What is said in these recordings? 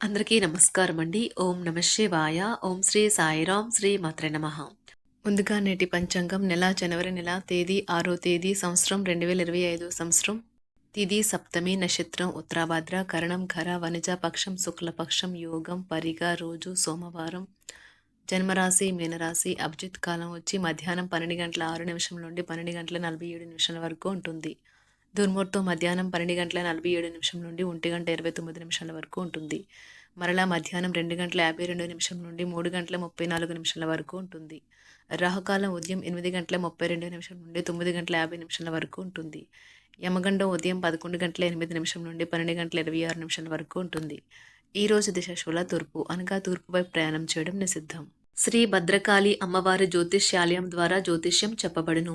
అందరికీ నమస్కారం అండి ఓం నమ శివాయ. ఓం శ్రీ సాయిరాం శ్రీ మాత్ర నమ. ముందుగా నేటి పంచాంగం నెల జనవరి నెల తేదీ ఆరో తేదీ సంవత్సరం రెండు వేల ఇరవై ఐదు సంవత్సరం. తిది సప్తమి నక్షత్రం ఉత్తరాభాద్ర కరణం ఘర వనిజ పక్షం శుక్లపక్షం యోగం పరిగ రోజు సోమవారం. జన్మరాశి మీనరాశి అభిజిత్ కాలం వచ్చి మధ్యాహ్నం పన్నెండు గంటల ఆరు నిమిషం నుండి పన్నెండు గంటల నలభై ఏడు నిమిషాల వరకు ఉంటుంది. దుర్ముహూర్తం మధ్యాహ్నం పన్నెండు గంటల నలభై ఏడు నిమిషం నుండి ఒంటి గంట ఇరవై తొమ్మిది నిమిషాల వరకు ఉంటుంది. మరలా మధ్యాహ్నం రెండు గంటల యాభై రెండు నిమిషం నుండి మూడు గంటల ముప్పై నాలుగు నిమిషాల వరకు ఉంటుంది. రాహుకాలం ఉదయం ఎనిమిది గంటల ముప్పై రెండు నిమిషం నుండి తొమ్మిది గంటల యాభై నిమిషాల వరకు ఉంటుంది. యమగండం ఉదయం పదకొండు గంటల ఎనిమిది నిమిషం నుండి పన్నెండు గంటల ఇరవై ఆరు నిమిషాల వరకు ఉంటుంది. ఈ రోజు దిశాశూల తూర్పు అనగా తూర్పుపై ప్రయాణం చేయడం నిషిద్ధం. శ్రీ భద్రకాళి అమ్మవారి జ్యోతిష్యాలయం ద్వారా జ్యోతిష్యం చెప్పబడును.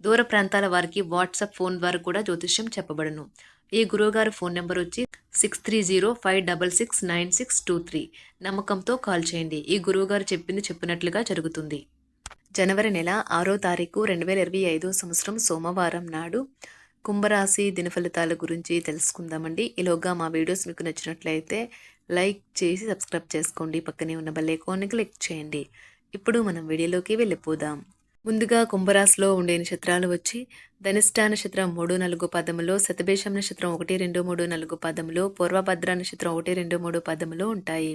దూర ప్రాంతాల వారికి వాట్సాప్ ఫోన్ ద్వారా కూడా జ్యోతిష్యం చెప్పబడును. ఈ గురువుగారి ఫోన్ నెంబర్ వచ్చి six three zero five double six nine six two three నమ్మకంతో కాల్ చేయండి. ఈ గురువుగారు చెప్పింది చెప్పినట్లుగా జరుగుతుంది. జనవరి నెల ఆరో తారీఖు రెండు వేల ఇరవై ఐదు సంవత్సరం సోమవారం నాడు కుంభరాశి దినఫలితాల గురించి తెలుసుకుందామండి. ఈలోగా మా వీడియోస్ మీకు నచ్చినట్లయితే లైక్ చేసి సబ్స్క్రైబ్ చేసుకోండి. పక్కనే ఉన్న బెల్ ఐకాన్ని క్లిక్ చేయండి. ఇప్పుడు మనం వీడియోలోకి వెళ్ళిపోదాం. ముందుగా కుంభరాశిలో ఉండే నక్షత్రాలు వచ్చి ధనిష్ట నక్షత్రం మూడు నాలుగు పదములో శతభేషం నక్షత్రం ఒకటి రెండు మూడు నాలుగు పదములో పూర్వభద్ర నక్షత్రం ఒకటి రెండు మూడు పదములో ఉంటాయి.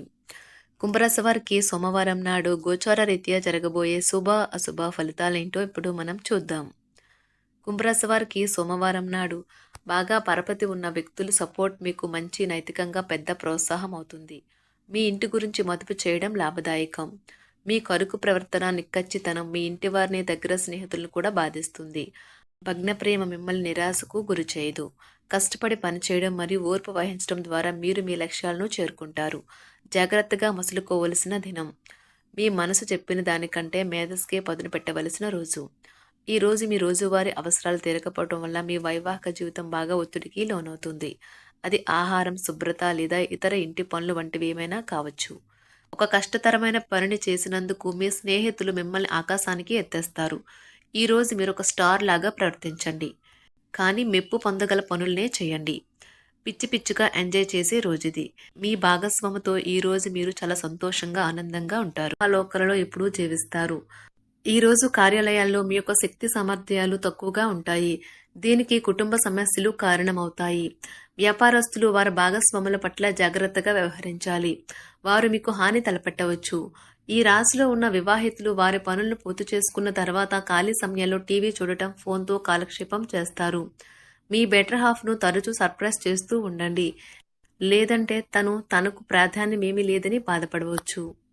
కుంభరాశి వారికి సోమవారం నాడు గోచార రీత్యా జరగబోయే శుభ అశుభ ఫలితాలేంటో ఇప్పుడు మనం చూద్దాం. కుంభరాశి వారికి సోమవారం నాడు బాగా పరపతి ఉన్న వ్యక్తుల సపోర్ట్ మీకు మంచి నైతికంగా పెద్ద ప్రోత్సాహం అవుతుంది. మీ ఇంటి గురించి మదుపు చేయడం లాభదాయకం. మీ కరుకు ప్రవర్తన నిక్కచ్చితనం మీ ఇంటి వారిని దగ్గర స్నేహితులను కూడా బాధిస్తుంది. భగ్న ప్రేమ మిమ్మల్ని నిరాశకు గురి చేయదు. కష్టపడి పనిచేయడం మరియు ఓర్పు వహించడం ద్వారా మీరు మీ లక్ష్యాలను చేరుకుంటారు. జాగ్రత్తగా మసులుకోవలసిన దినం. మీ మనసు చెప్పిన దానికంటే మేధస్కే పదును పెట్టవలసిన రోజు. ఈ రోజు మీ రోజువారీ అవసరాలు తీరకపోవడం వల్ల మీ వైవాహిక జీవితం బాగా ఒత్తిడికి లోనవుతుంది. అది ఆహారం శుభ్రత లేదా ఇతర ఇంటి పనులు వంటివి ఏమైనా కావచ్చు. ఒక కష్టతరమైన పనిని చేసినందుకు మీ స్నేహితులు మిమ్మల్ని ఆకాశానికి ఎత్తేస్తారు. ఈరోజు మీరు ఒక స్టార్ లాగా ప్రవర్తించండి. కానీ మెప్పు పొందగల పనులనే చేయండి. పిచ్చి పిచ్చిగా ఎంజాయ్ చేసే రోజుది. మీ భాగస్వామితో ఈ రోజు మీరు చాలా సంతోషంగా ఆనందంగా ఉంటారు. ఆ లోకలలో ఎప్పుడూ జీవిస్తారు. ఈరోజు కార్యాలయాల్లో మీ యొక్క శక్తి సామర్థ్యాలు తక్కువగా ఉంటాయి. దీనికి కుటుంబ సమస్యలు కారణమవుతాయి. వ్యాపారస్తులు వారి భాగస్వాముల పట్ల జాగ్రత్తగా వ్యవహరించాలి. వారు మీకు హాని తలపెట్టవచ్చు. ఈ రాశిలో ఉన్న వివాహితులు వారి పనులను పూర్తి చేసుకున్న తర్వాత ఖాళీ సమయాల్లో టీవీ చూడటం ఫోన్తో కాలక్షేపం చేస్తారు. మీ బెటర్ హాఫ్ను తరచూ సర్ప్రైజ్ చేస్తూ ఉండండి. లేదంటే తను తనకు ప్రాధాన్యమేమీ లేదని బాధపడవచ్చు.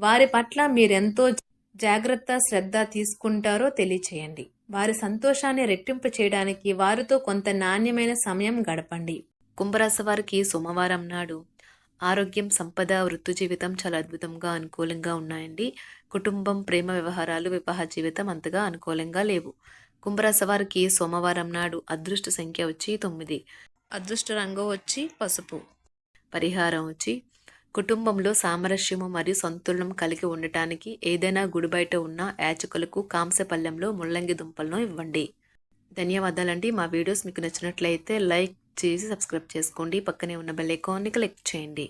వారి పట్ల మీరెంతో జాగ్రత్త శ్రద్ధ తీసుకుంటారో తెలియచేయండి. వారి సంతోషాన్ని రెట్టింపు చేయడానికి వారితో కొంత నాణ్యమైన సమయం గడపండి. కుంభరాశి వారికి సోమవారం నాడు ఆరోగ్యం సంపద వృత్తి జీవితం చాలా అద్భుతంగా అనుకూలంగా ఉన్నాయండి. కుటుంబం ప్రేమ వ్యవహారాలు వివాహ జీవితం అంతగా అనుకూలంగా లేవు. కుంభరాశి వారికి సోమవారం నాడు అదృష్ట సంఖ్య వచ్చి తొమ్మిది. అదృష్ట రంగు వచ్చి పసుపు. పరిహారం వచ్చి కుటుంబంలో సామరస్యము మరియు సంతులనం కలిగి ఉండటానికి ఏదైనా గుడి బయట ఉన్న యాచకులకు కాంసపల్లెంలో ముల్లంగి దుంపలను ఇవ్వండి. ధన్యవాదాలండి. మా వీడియోస్ మీకు నచ్చినట్లయితే లైక్ చేసి సబ్స్క్రైబ్ చేసుకోండి. పక్కనే ఉన్న బెల్ ఐకాన్ని క్లిక్ చేయండి.